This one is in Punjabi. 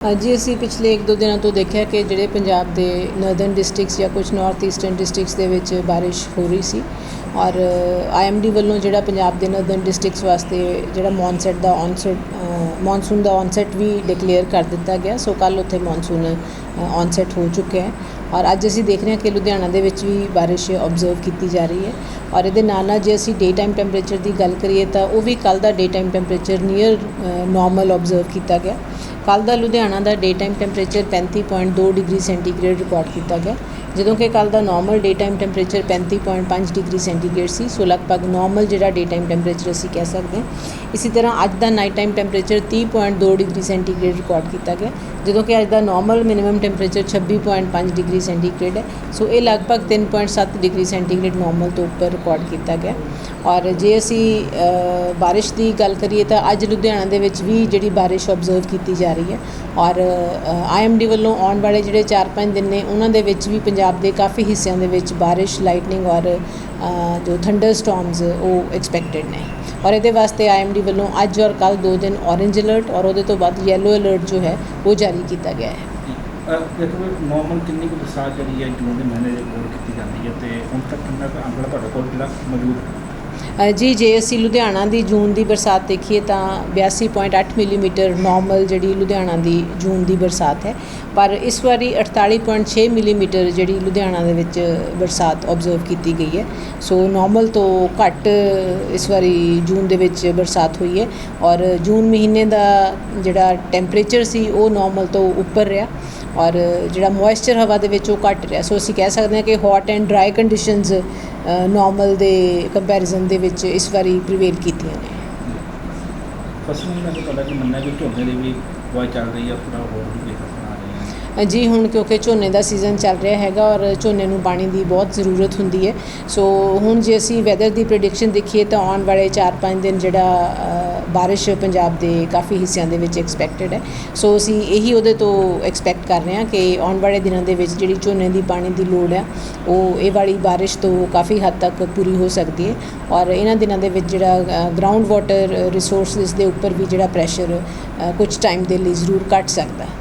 ਜੀ ਅਸੀਂ ਪਿਛਲੇ 1-2 ਦਿਨਾਂ ਤੋਂ ਦੇਖਿਆ ਕਿ ਜਿਹੜੇ ਪੰਜਾਬ ਦੇ ਨਰਦਰਨ ਡਿਸਟ੍ਰਿਕਟਸ ਜਾਂ ਕੁਝ ਨਾਰਥ ਈਸਟਰਨ ਡਿਸਟ੍ਰਿਕਟਸ ਦੇ ਵਿੱਚ ਬਾਰਿਸ਼ ਹੋ ਰਹੀ ਸੀ ਔਰ ਆਈਐਮਡੀ ਵੱਲੋਂ ਜਿਹੜਾ ਪੰਜਾਬ ਦੇ ਨਰਦਰਨ ਡਿਸਟ੍ਰਿਕਟਸ ਵਾਸਤੇ ਜਿਹੜਾ ਮੌਨਸੈਟ ਦਾ ਔਨਸੈਟ ਮੌਨਸੂਨ ਦਾ ਔਨਸੈਟ ਵੀ ਡਿਕਲੇਅਰ ਕਰ ਦਿੱਤਾ ਗਿਆ। ਸੋ ਕੱਲ ਉੱਥੇ ਮੌਨਸੂਨ ਔਨਸੈਟ ਹੋ ਚੁੱਕਿਆ ਹੈ ਔਰ ਅੱਜ ਅਸੀਂ ਦੇਖ ਰਹੇ ਹਾਂ ਕਿ ਲੁਧਿਆਣਾ ਦੇ ਵਿੱਚ ਵੀ ਬਾਰਿਸ਼ ਆਬਜ਼ਰਵ ਕੀਤੀ ਜਾ ਰਹੀ ਹੈ ਔਰ ਇਹਦੇ ਨਾਲ ਨਾਲ ਜੇ ਅਸੀਂ ਡੇ ਟਾਈਮ ਟੈਂਪਰੇਚਰ ਦੀ ਗੱਲ ਕਰੀਏ ਤਾਂ ਉਹ ਵੀ ਕੱਲ ਦਾ day time temperature near normal observe ਕੀਤਾ ਗਿਆ। ਕੱਲ ਦਾ ਲੁਧਿਆਣਾ ਦਾ day time temperature 35.2 degree centigrade record ਕੀਤਾ ਗਿਆ। ਜਦੋਂ ਕਿ ਕੱਲ ਦਾ normal day time temperature 35.5 degree centigrade ਸੀ, ਸੋ ਲਗਭਗ ਨਾਰਮਲ ਜਿਹੜਾ ਡੇ ਟਾਈਮ ਟੈਂਪਰੇਚਰ ਅਸੀਂ ਕਹਿ ਸਕਦੇ ਹਾਂ। ਇਸੇ ਤਰ੍ਹਾਂ ਅੱਜ ਦਾ night time temperature 30.2 degree centigrade record ਕੀਤਾ ਗਿਆ। ਜਦੋਂ ਕਿ ਅੱਜ ਦਾ normal minimum temperature 26.5 degree centigrade ਹੈ, ਸੋ ਇਹ ਲਗਭਗ 3.7 ਡਿਗਰੀ ਸੈਂਟੀਗ੍ਰੇਡ ਨਾਰਮਲ ਤੋਂ ਉੱਪਰ ਰਿਕਾਰਡ ਕੀਤਾ ਗਿਆ। ਔਰ ਜੇ ਅਸੀਂ ਬਾਰਿਸ਼ ਦੀ ਗੱਲ ਕਰੀਏ ਤਾਂ ਅੱਜ ਲੁਧਿਆਣਾ ਦੇ ਵਿੱਚ ਵੀ ਜਿਹੜੀ ਬਾਰਿਸ਼ ਆਬਜ਼ਰਵ ਕੀਤੀ ਜਾ ਰਹੀ ਹੈ। ਔਰ ਆਈਐਮਡੀ ਵੱਲੋਂ ਆਉਣ ਵਾਲੇ ਜਿਹੜੇ 4-5 ਦਿਨ ਨੇ, ਉਹਨਾਂ ਦੇ ਵਿੱਚ ਵੀ ਪੰਜਾਬ ਦੇ ਕਾਫੀ ਹਿੱਸਿਆਂ ਦੇ ਵਿੱਚ ਬਾਰਿਸ਼ ਲਾਈਟਨਿੰਗ ਔਰ ਜੋ ਥੰਡਰ ਸਟਾਰਮਸ ਉਹ ਐਕਸਪੈਕਟਡ ਨੇ। ਔਰ ਇਹਦੇ ਵਾਸਤੇ ਆਈਐਮਡੀ ਵੱਲੋਂ ਅੱਜ ਔਰ ਕੱਲ ਦੋ ਦਿਨ ਔਰੇਂਜ ਅਲਰਟ ਔਰ ਉਹਦੇ ਤੋਂ ਬਾਅਦ ਯੈਲੋ ਅਲਰਟ ਜੋ ਹੈ, ਉਹ ਜਾਰੀ ਕੀਤਾ ਗਿਆ ਹੈ। ਦੇਖੋ ਨਾਰਮਲ ਕਿੰਨੀ ਕੁ ਬਰਸਾਤ ਜਿਹੜੀ ਹੈ, ਜੂਨ ਦੇ ਮਹੀਨੇ ਦੇ ਰਿਪੋਰਟ ਕੀਤੀ ਜਾਂਦੀ ਹੈ ਤੇ ਹੁਣ ਤੱਕ ਕਿੰਨਾ ਕੁ ਅੰਕੜਾ ਤੁਹਾਡੇ ਕੋਲ ਜਿਹੜਾ ਮੌਜੂਦ ਹੈ? ਜੀ, ਜੇ ਅਸੀਂ ਲੁਧਿਆਣਾ ਦੀ ਜੂਨ ਦੀ ਬਰਸਾਤ ਦੇਖੀਏ ਤਾਂ 82.8 ਮਿਲੀਮੀਟਰ ਨਾਰਮਲ ਜਿਹੜੀ ਲੁਧਿਆਣਾ ਦੀ ਜੂਨ ਦੀ ਬਰਸਾਤ ਹੈ। ਪਰ ਇਸ ਵਾਰੀ 48.6 ਮਿਲੀਮੀਟਰ ਜਿਹੜੀ ਲੁਧਿਆਣਾ ਦੇ ਵਿੱਚ ਬਰਸਾਤ ਆਬਜ਼ਰਵ ਕੀਤੀ ਗਈ ਹੈ। ਸੋ ਨਾਰਮਲ ਤੋਂ ਘੱਟ ਇਸ ਵਾਰੀ ਜੂਨ ਦੇ ਵਿੱਚ ਬਰਸਾਤ ਹੋਈ ਹੈ ਔਰ ਜੂਨ ਮਹੀਨੇ ਦਾ ਜਿਹੜਾ ਟੈਂਪਰੇਚਰ ਸੀ, ਉਹ ਨਾਰਮਲ ਤੋਂ ਉੱਪਰ ਰਿਹਾ। ਔਰ ਜਿਹੜਾ ਮੋਇਸਚਰ ਹਵਾ ਦੇ ਵਿੱਚ ਉਹ ਘੱਟ ਰਿਹਾ। ਸੋ ਅਸੀਂ ਕਹਿ ਸਕਦੇ ਹਾਂ ਕਿ hot and dry conditions normal ਦੇ ਕੰਪੈਰੀਜ਼ਨ ਦੇ ਵਿੱਚ ਇਸ ਵਾਰੀ ਪ੍ਰੀਵੇਲ ਕੀਤੀਆਂ ਨੇ। ਫਸਲ ਨੂੰ ਮੈਂ ਤੁਹਾਡਾ ਕੀ ਮੰਨਣਾ ਕਿ ਝੋਨੇ ਦੀ ਵੀ ਵਾਈ ਚੱਲ ਰਹੀ ਹੈ ਪੂਰਾ ਹੋਰ ਵੀ ਜੀ ਹੁਣ ਕਿਉਂਕਿ ਝੋਨੇ ਦਾ ਸੀਜ਼ਨ ਚੱਲ ਰਿਹਾ ਹੈਗਾ ਔਰ ਝੋਨੇ ਨੂੰ ਪਾਣੀ ਦੀ ਬਹੁਤ ਜ਼ਰੂਰਤ ਹੁੰਦੀ ਹੈ। ਸੋ ਹੁਣ ਜੇ ਅਸੀਂ ਵੈਦਰ ਦੀ ਪ੍ਰੈਡਿਕਸ਼ਨ ਦੇਖੀਏ ਤਾਂ ਆਉਣ ਵਾਲੇ 4-5 ਦਿਨ ਜਿਹੜਾ ਬਾਰਿਸ਼ ਪੰਜਾਬ ਦੇ ਕਾਫੀ ਹਿੱਸਿਆਂ ਦੇ ਵਿੱਚ ਐਕਸਪੈਕਟਡ ਹੈ। ਸੋ ਅਸੀਂ ਇਹੀ ਉਹਦੇ ਤੋਂ ਐਕਸਪੈਕਟ ਕਰ ਰਹੇ ਹਾਂ ਕਿ ਆਉਣ ਵਾਲੇ ਦਿਨਾਂ ਦੇ ਵਿੱਚ ਜਿਹੜੀ ਝੋਨੇ ਦੀ ਪਾਣੀ ਦੀ ਲੋੜ ਹੈ, ਉਹ ਇਹ ਵਾਲੀ ਬਾਰਿਸ਼ ਤੋਂ ਕਾਫੀ ਹੱਦ ਤੱਕ ਪੂਰੀ ਹੋ ਸਕਦੀ ਹੈ। ਔਰ ਇਹਨਾਂ ਦਿਨਾਂ ਦੇ ਵਿੱਚ ਜਿਹੜਾ ਗਰਾਊਂਡ ਵਾਟਰ ਰਿਸੋਰਸਸ ਦੇ ਉੱਪਰ ਵੀ ਜਿਹੜਾ ਪ੍ਰੈਸ਼ਰ ਕੁਝ ਟਾਈਮ ਦੇ ਲਈ ਜ਼ਰੂਰ ਘਟ ਸਕਦਾ ਹੈ।